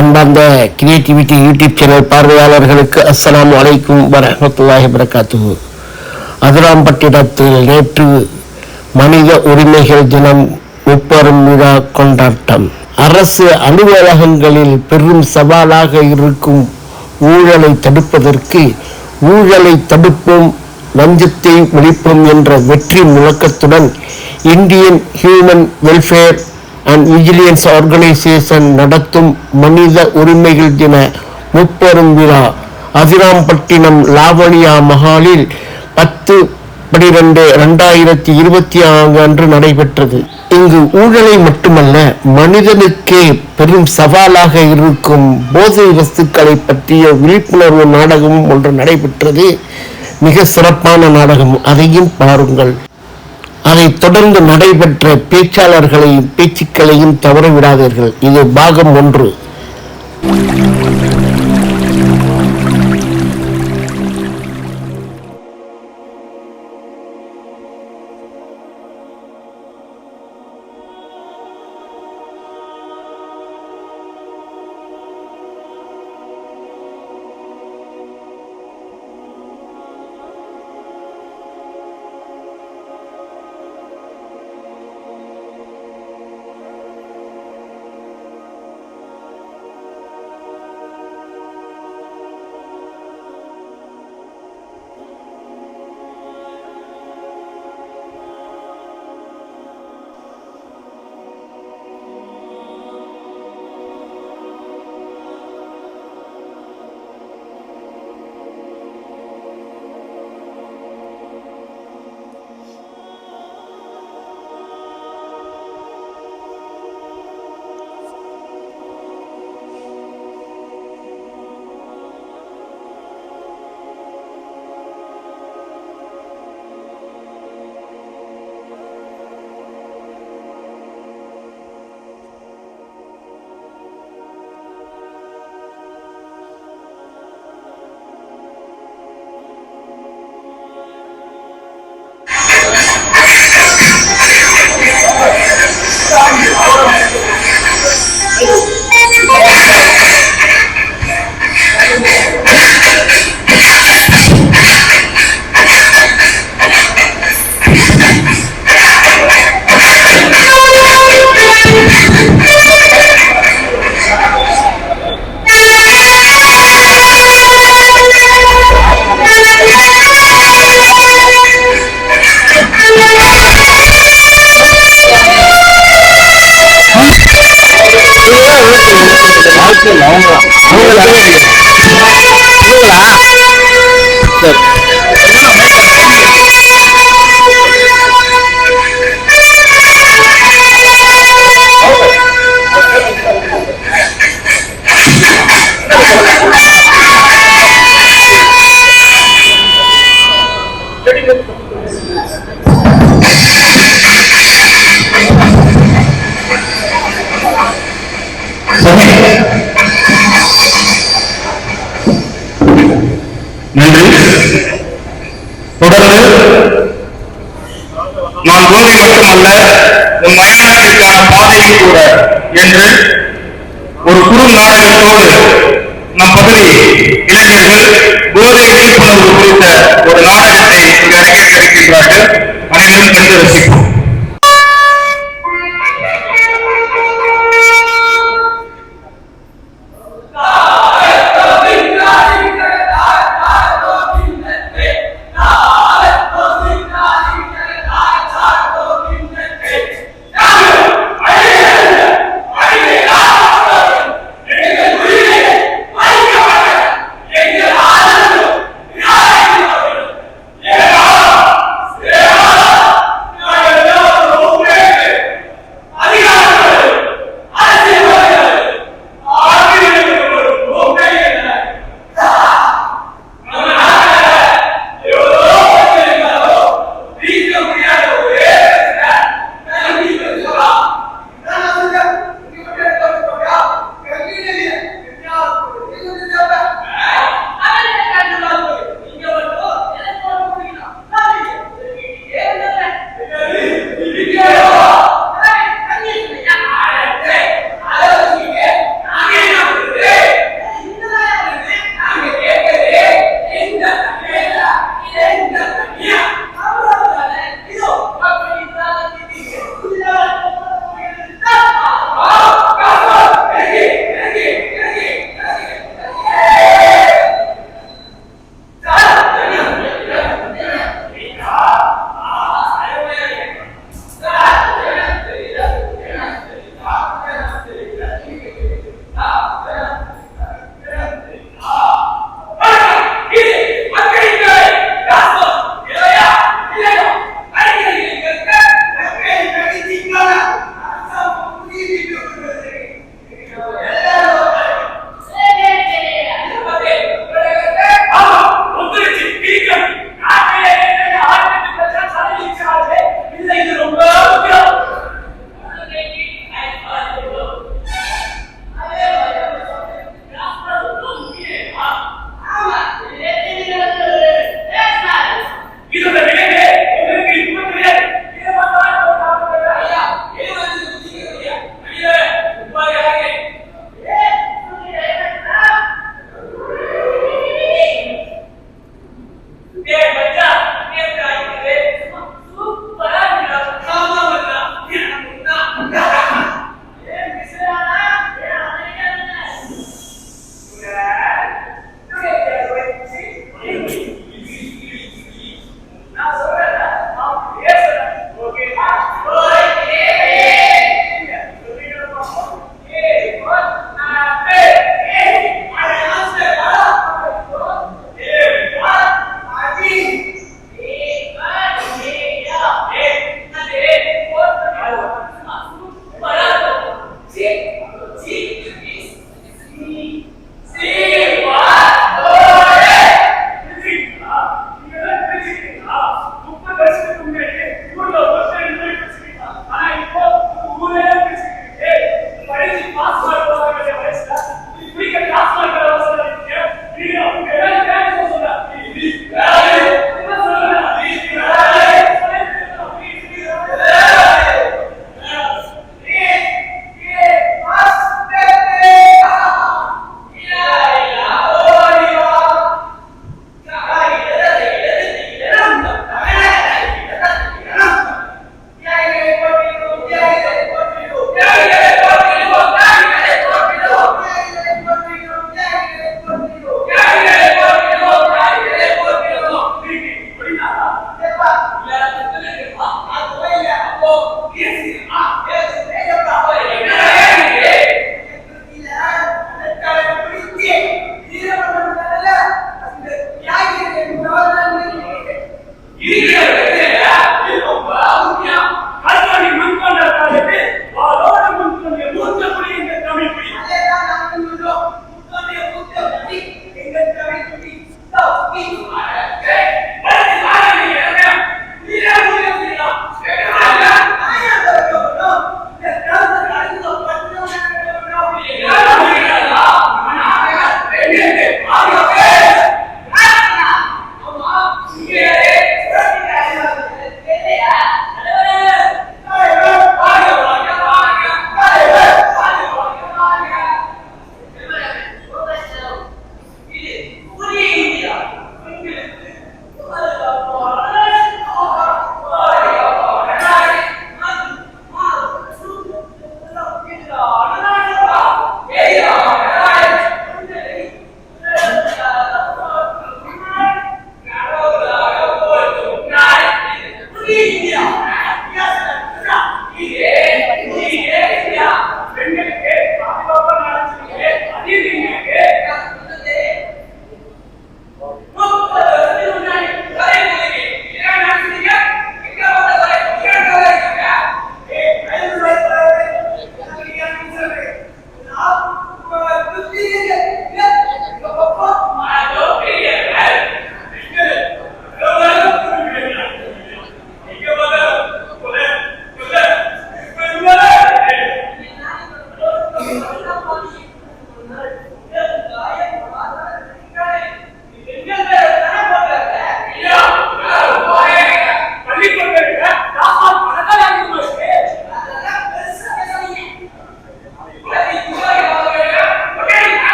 அன்பார்ந்த creativity YouTube channel பார்வையாளர்களுக்கு அஸ்லாம் வலைக்கும் வரஹ்மத்துல்லாஹி வரகாத்து அதிராம்பட்டினத்தில் நேற்று மனித உரிமைகள் தினம் முப்பெரும் விழா கொண்டாட்டம். அரசு அலுவலகங்களில் பெரும் சவாலாக இருக்கும் ஊழலை தடுப்பதற்கு ஊழலை தடுப்போம் லஞ்சத்தை ஒழிப்போம் என்ற வெற்றி முழக்கத்துடன் Indian Human Welfare and Vigilance Organisation நடத்தும் மனித உரிமைகள் தின முப்பெரும் விழா அதிராம்பட்டினம் லாவணியா மஹாலில் பத்து பனிரெண்டு ரெண்டாயிரத்தி இருபத்தி நான்கு அன்று நடைபெற்றது இங்கு ஊழலை மட்டுமல்ல மனிதனுக்கே பெரும் சவாலாக இருக்கும் போதை வஸ்துக்களை பற்றிய விழிப்புணர்வு நாடகமும் ஒன்று நடைபெற்றது மிக சிறப்பான நாடகம் அதையும் பாருங்கள் அதைத் தொடர்ந்து நடைபெற்ற பேச்சாளர்களையும் பேச்சுக்களையும் தவறவிடாதீர்கள். இது பாகம் ஒன்று. 这老了还有来这 கூட என்று ஒரு குறு நாடகத்தோடு நம் பகுதி இளைஞர்கள் போதை விழிப்புணர்வு குறித்த ஒரு நாடகத்தை இங்கு அரங்கேற்றிருக்கின்றார்கள். அனைவரும் கண்டு ரசிப்போம்.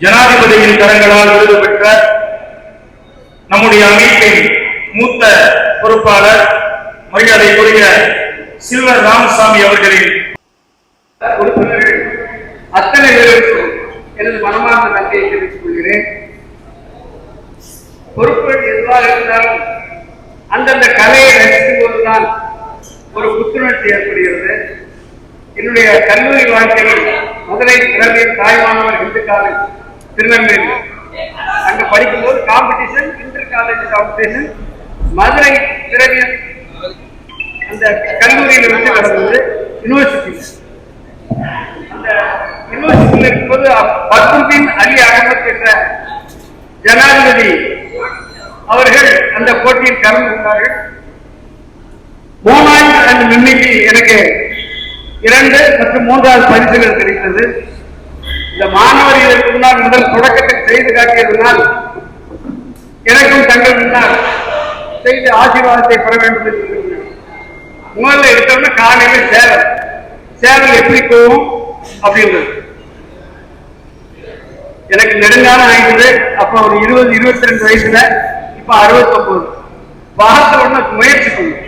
ஜனாதிபதியின் கரங்களால் விருது பெற்ற நம்முடைய அமைப்பின் மூத்த பொறுப்பாளர் மரியாதைக்குரிய சில்வர் ராமசாமி அவர்களின் உறுப்பினர்கள் அத்தனை பேருக்கும் எனது மனமார்ந்த நன்றியை தெரிவித்துக் கொள்கிறேன். பொறுப்புகள் எதுவாக இருந்தாலும் அந்தந்த கலையை ரசிக்கும் போதுதான் ஒரு புத்துணர்ச்சி ஏற்படுகிறது. என்னுடைய கல்லூரி வாழ்க்கையில் மதுரை திறமையின் தாய்மானவர் இந்து காலேஜ் திருநெல்வேலி. அங்க படிக்கும்போது competition inter college competition Madurai திறமையின் அந்த கல்லூரியில வந்து நடந்தது யூனிவர்சிட்டி அந்த யூனிவர்சிட்டியில் இருக்கும்போது பத்ருதீன் அலி அகமத் என்ற ஜனாதிபதி அவர்கள் அந்த போட்டியில் கலந்து கொண்டார்கள். மூணாவது அந்த மின்னிக்கு எனக்கு இரண்டு மற்றும் மூன்றாவது பரிசுகள் கிடைத்தது. இந்த மாணவர் இதற்கு முன்னால் முதல் தொடக்கத்தில் செய்து காட்டியதனால் எனக்கும் தங்கள் முன்னால் செய்து ஆசீர்வாதத்தை பெற வேண்டும் என்று முதல்ல எடுத்தோம்னா காலையில சேவல். சேவல் எப்படி போகும் அப்படின்றது எனக்கு நெடுங்காலம் ஆயிடுது. அப்ப ஒரு இருபது இருபத்தி ரெண்டு வயசுல இப்ப அறுபத்தி ஒன்பது பார்த்த உடனே முயற்சி பண்ணுவோம்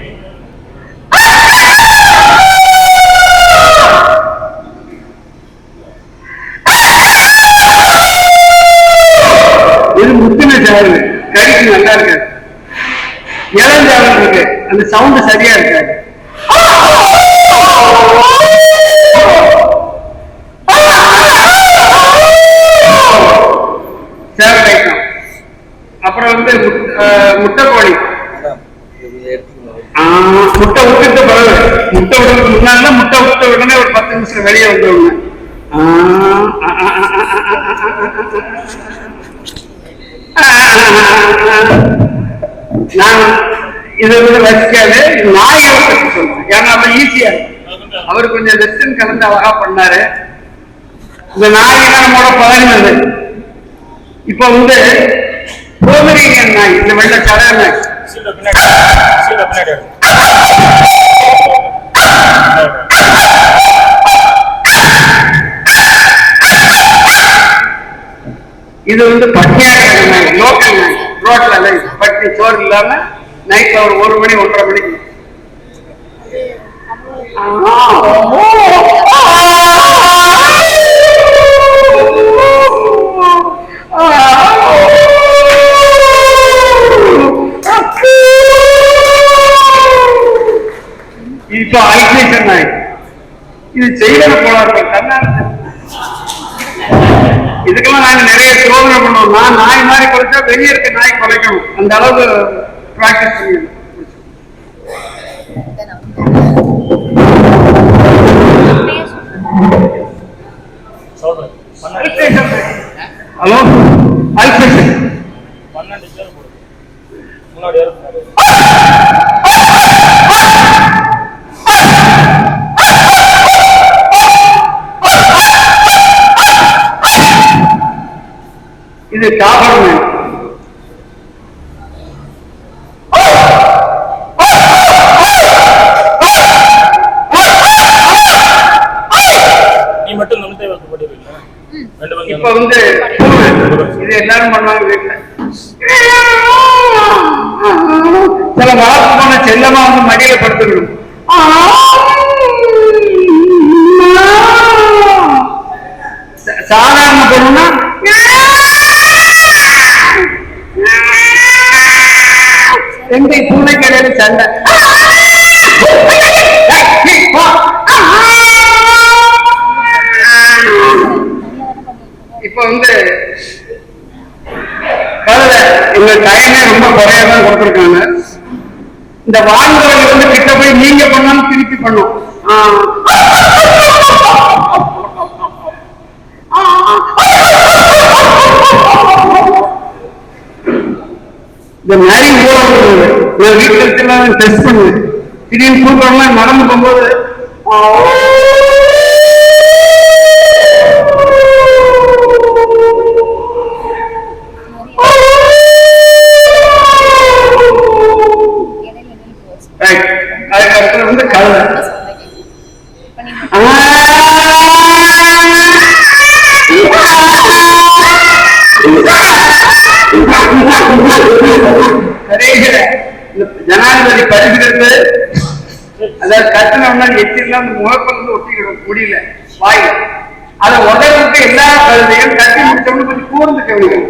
கடிக்கு நல்லா இருக்காது இளஞ்சாவல் இருக்கு அந்த சவுண்ட் சரியா இருக்காது சேவல் அப்புறம் வந்து முட்டை கோழி ஆ, முட்டை விட்டுட்டு பிறகு முட்டை விடுறதுக்கு முன்னாடி முட்டை விட்ட உடனே ஒரு பத்து நிமிஷம் வெளியே வந்துடுங்க நான் இதை வந்து ரசிக்காது நாயை பற்றி சொல்றேன். ஏன்னா அவன் ஈஸியா அவர் கொஞ்சம் வெஸ்டர்ன் கலந்து அழகா பண்ணாரு. இந்த நாயெல்லாம் நம்மளோட பழகினது இப்ப வந்து போமரேனியன் நாய் இந்த வெள்ள சட நாய். இது வந்து பட்டியாக நாய் லோக்கல் நாய் ரோட்ல நாய் பட்டி சோறு இல்லாம நைட்ல ஒரு ஒரு மணி ஒன்றரை மணிக்கு. இப்போ ஐசேஷன் நாய் இது செய்யல போனார்கள். கண்ணாடி நாங்க நிறைய சோதனை பண்ணுவோம் நான் நாய் மாதிரி குறைச்சா வெளியே இருக்க நாய் குறைக்கணும் அந்த அளவுக்கு பிராக்டிஸ் பண்ணிடுவோம் இப்ப வந்து இது எல்லாரும் பண்ணுவாங்க வீட்டுல. சில வளர்ப்பு போன செல்லமா வந்து மடியில படுத்துக்கணும் சாதாரண பொண்ணுன்னா ரெண்டு பூனைக்கு இடையில சண்டை. இப்ப வந்து இந்த டைமே ரொம்ப குறையா தான் கொடுத்துருக்காங்க. இந்த வான்கோழி வந்து கிட்ட போய் நீங்க பண்ணாலும் திருப்பி பண்ணும். இந்த நரி ஓடுறது நான் டெஸ்ட் பண்ணுவேன் திடீர்னு கூப்பிடலாம் நடந்து போகும்போது அந்த முகப்பந்து ஒட்டிக்கிடும் முடியல. வாய். அதை உடம்புக்கு எல்லா கழுதையும் கட்டி முடிச்சோம்னு கொஞ்சம் கூர்ந்து கவிக்கும்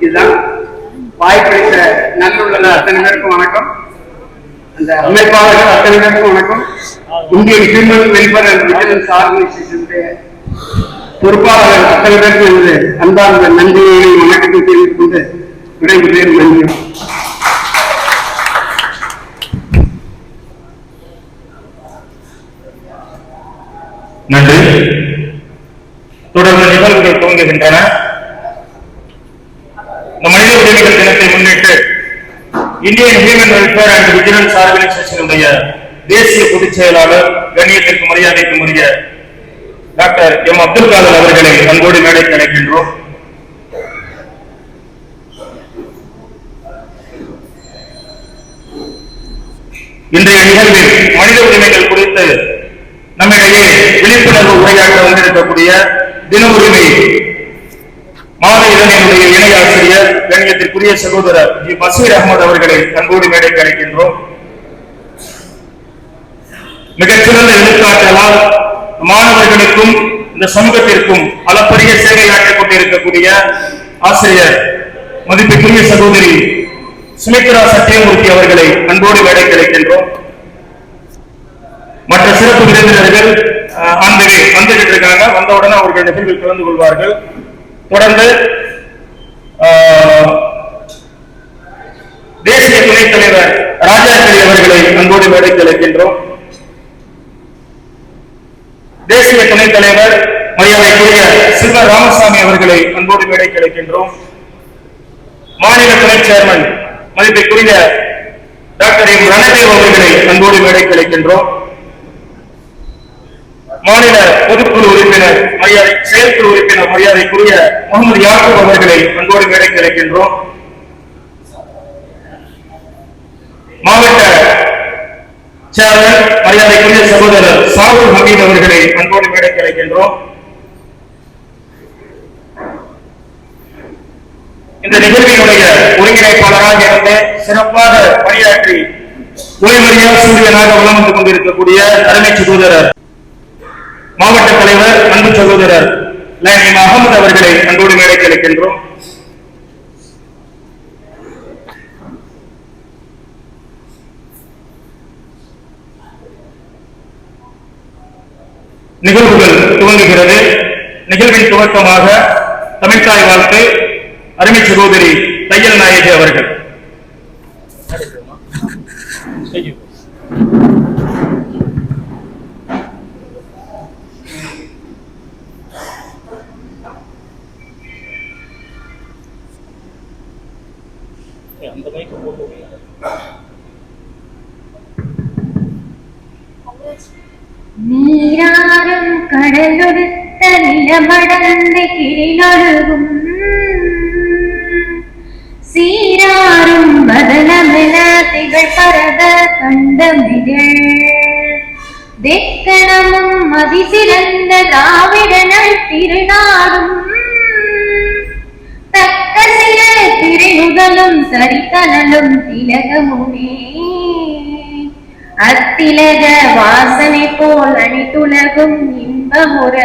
இதுதான் வாய் படித்த நல்லுள்ள அத்தனை பேருக்கும் வணக்கம். அந்த அமைப்பாளர்கள் அத்தனை பேருக்கும் வணக்கம். Indian Human Welfare and Vigilance ஆர்கனைசேஷனுடைய பொறுப்பாளர்கள் அத்தனை பேருக்கும் எனது அன்பார்ந்த நன்றியை வணக்கத்தை தெரிவித்துக் கொண்டு விடைபெறுகிறேன். நன்றி நன்றி தொடர்ந்து நிகழ்வுகள் துவங்குகின்றன இந்த மனித உரிமைகள் தினத்தை முன்னிட்டு Indian Human Welfare and Vigilance ஆர்கனைசேஷனுடைய தேசிய பொதுச் செயலாளர் கண்ணியத்திற்கு மரியாதைக்கு உரிய டாக்டர் எம். அப்துல் காதர் அவர்களை அன்போடு மேடைக்கு அழைக்கின்றோம். இன்றைய நிகழ்வில் மனித உரிமைகள் குறித்து நம்மிடையே விழிப்புணர்வு உரையாற்ற வந்திருக்கக்கூடிய தின உரிமை மாத இதழினுடைய இணை ஆசிரியர் கணியத்திற்குரிய சகோதரர் ஜி. பசீர் அகமது அவர்களை அன்போடு மேடைக்கு அழைக்கின்றோம். மிகச்சிறந்த எழுத்தாற்றலால் மாணவர்களுக்கும் இந்த சமூகத்திற்கும் அளப்பரிய சேவையாற்றிக் கொண்டிருக்கக்கூடிய ஆசிரியர் மதிப்பிற்குரிய சகோதரி சுமித்ரா சத்தியமூர்த்தி அவர்களை அன்போடு மேடைக்கு கிடைக்கின்றோம் மற்ற சிறப்பு விருந்தினர்கள் ஆண்களே வந்துகிட்டு இருக்காங்க உடனே அவர்கள் நிகழ்வில் கலந்து கொள்வார்கள். தொடர்ந்து தேசிய துணைத் தலைவர் ராஜாக்கலி அவர்களை அன்போடு வேலைக்கு அழைக்கின்றோம் தேசிய துணைத் தலைவர் மரியாதைக்குரிய சிவ ராமசாமி அவர்களை அன்போடு மேடைக்கு அழைக்கின்றோம் மாநில துணை சேர்மன் மதிப்பிற்குரிய டாக்டர் எம். ரணதேவ் அவர்களை அன்போடு மேடைக்கு அழைக்கின்றோம் மாநில பொதுக்குழு உறுப்பினர் மரியாதை செயற்குழு உறுப்பினர் மரியாதைக்குரிய முகமது யாக்கூப் அவர்களை அன்போடு மேடைக்கு அழைக்கின்றோம் மாவட்ட சேர்மன் மரியாதைக்குரிய சகோதரர் சாகுல் ஹமீத் அவர்களை அன்போடு மேடைக்கு அழைக்கின்றோம் இந்த நிகழ்வினுடைய ஒருங்கிணைப்பாளராக இருந்து சிறப்பாக பணியாற்றி ஓய்வறியால் சூரியனாக வலம் வந்து கொண்டிருக்கக்கூடிய தலைமை சகோதரர் மாவட்ட தலைவர் அன்பு சகோதரர் லைனிம் அகமது அவர்களை அன்போடு மேடைக்கு அழைக்கின்றோம். நிகழ்வுகள் துவங்குகிறது. நிகழ்வின் துவக்கமாக தமிழ்தாய் வாழ்த்து அருமை சகோதரி தையல் நாயகி அவர்கள். அந்த மைக்கு போட்டு விடுங்க. நீராறும் கடலொடுத்த நிலமடர்ந்த கிரிலொழுகும் சீராறும் பதனமென திகழ் பரத கண்டமிகள் தெக்கணமும் மதிசிறந்த திராவிடனல் திருநாடும் தக்க சில திரையுதலும் திலகமுமே அத்திலக வாசனை போல் அணித்துலகும் இன்பமுற.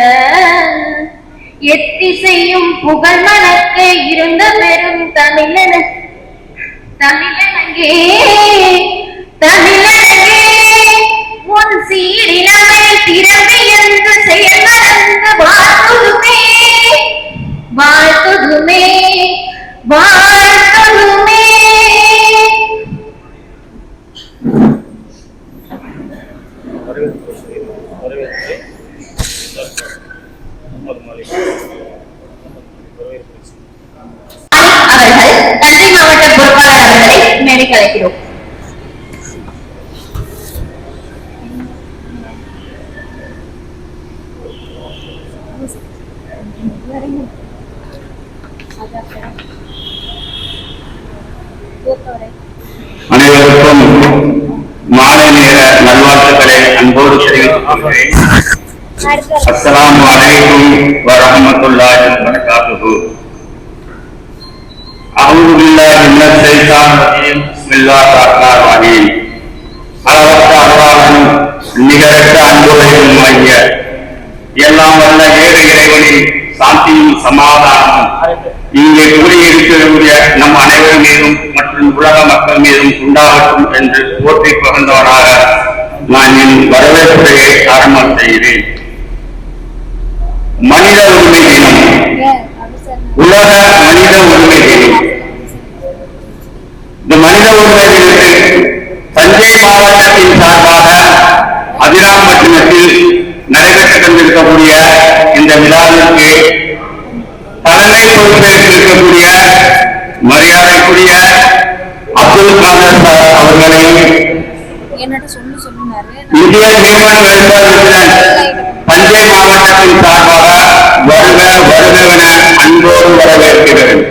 எத்திசையும் புகழ் மணக்க இருந்த பெரும் தமிழன தமிழனங்கே. தமிழனங்கே. உன் சீரிலமை திறமை சமாதானமும் இங்கே கூடியிருக்கக்கூடிய நம் அனைவர் மீதும் மற்றும் உலக மக்கள் மீதும் உண்டாகட்டும் என்று போற்றி பகிர்ந்தவனாக நான் என் வரவேற்புரையை ஆரம்பம் செய்கிறேன். மனித உரிமை தினம். உலக மனித உரிமை தினம். இந்த மனித உரிமை தினத்தில் தஞ்சை மாவட்டத்தின் சார்பாக அதிராம்பட்டினத்தில் நடைபெற்றுக் கொண்டிருக்கக்கூடிய இந்த விழாவிற்கு தலைமை பொறுப்பேற்றிருக்கக்கூடிய மரியாதைக்குரிய அப்துல் காதர் சார் அவர்களையும் இந்திய ஹியூமன் வெல்ஃபேர் பிரசிடென்ட் தஞ்சை மாவட்டத்தின் சார்பாக வருக வருக என அன்போடு வரவேற்கிறேன்.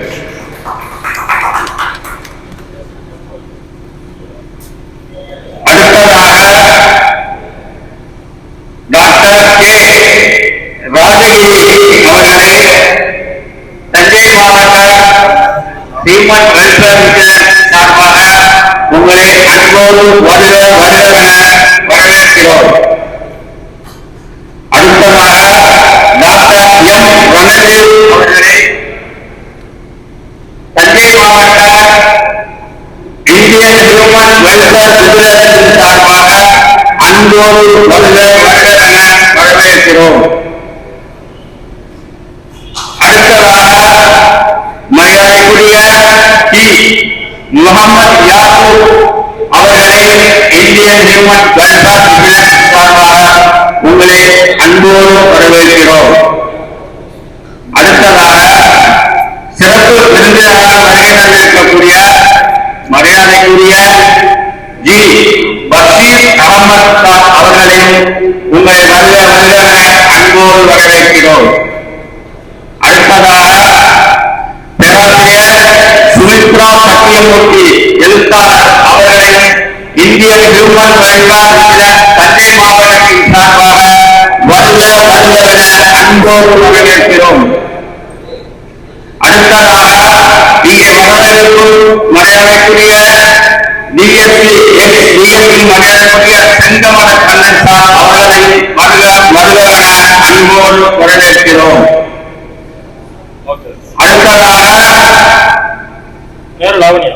ஜி பஷீர் அகமது கான் அவர்களை உங்களை நல்ல வருக அன்போடு வரவேற்கிறோம். அடுத்ததாக பேராசிரியர் சுமித்ரா சத்தியமூர்த்தி எழுத்தாளர் அவர்களை இந்தியன் ஹியூமன் வெல்ஃபேர் தஞ்சை மாவட்டத்தின் சார்பாக வருக வருக அன்போடு வரவேற்கிறோம். அடுத்ததாக இங்கே மகளிருக்கும் மரியாதைக்குரிய கண்ணன் அவர்களை அன்போடு வரவேற்கிறோம். ஓகே அடுத்ததாக லாவண்யா.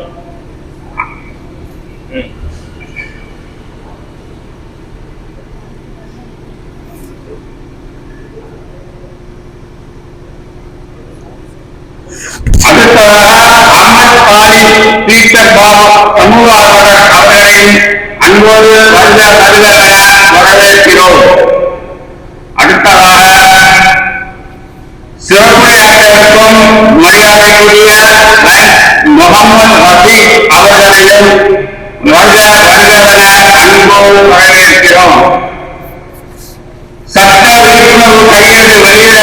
பீட்டர் பாபு சமூக ஆர்வலர் அவர்களையும் அன்போடு வருக வருக வரவேற்கிறோம். அடுத்ததாக சிறப்புரையாற்றிருக்கும் மரியாதைக்குரிய முகமது ரஃபீக் அவர்களையும் வருக வருக என அன்போடு வரவேற்கிறோம். சட்ட விழிப்புணர்வு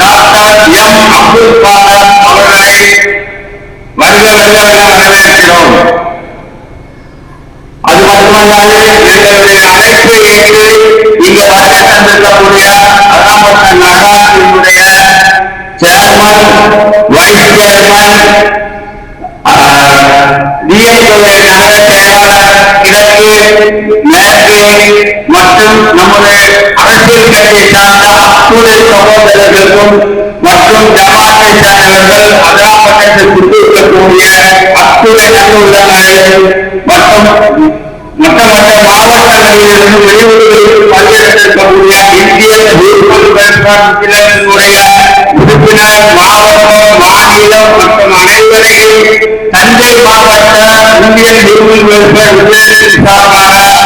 டாக்டர் எம் அப்துல் காதர் அவர்களை வருக வருக என வரவேற்கிறோம் அது மட்டுமல்லாது எங்களுடைய அழைப்பை ஏற்று இங்க வருகை தந்திருக்கக்கூடிய நகராட்சியினுடைய சேர்மன் வைஸ் சேர்மன் டிஎஸ்ஓடைய நகர செயலாளர் கிழக்கு மேற்கு மற்றும் நம்முடைய அரசியல் கட்சியை சார்ந்த அத்துணை சகோதரர்களுக்கும் மற்றும் ஜமாத்தை சார்ந்தவர்கள் அதாபட்டத்தில் கொடுத்திருக்கக்கூடிய அத்துணை நல்ல மற்றும் மற்ற மற்ற மாவட்டங்களிலிருந்து வெளியூர்களுக்கு பங்கேற்றிருக்கக்கூடிய இந்திய உறுப்பினர்களுடைய உறுப்பினர் மாவட்டம் மாநிலம் மற்றும் அனைவரையும் தஞ்சை மாவட்ட இந்தியன் ஹியூமன் வெல்ஃபேர் பிரசிடென்ட் சார்பாக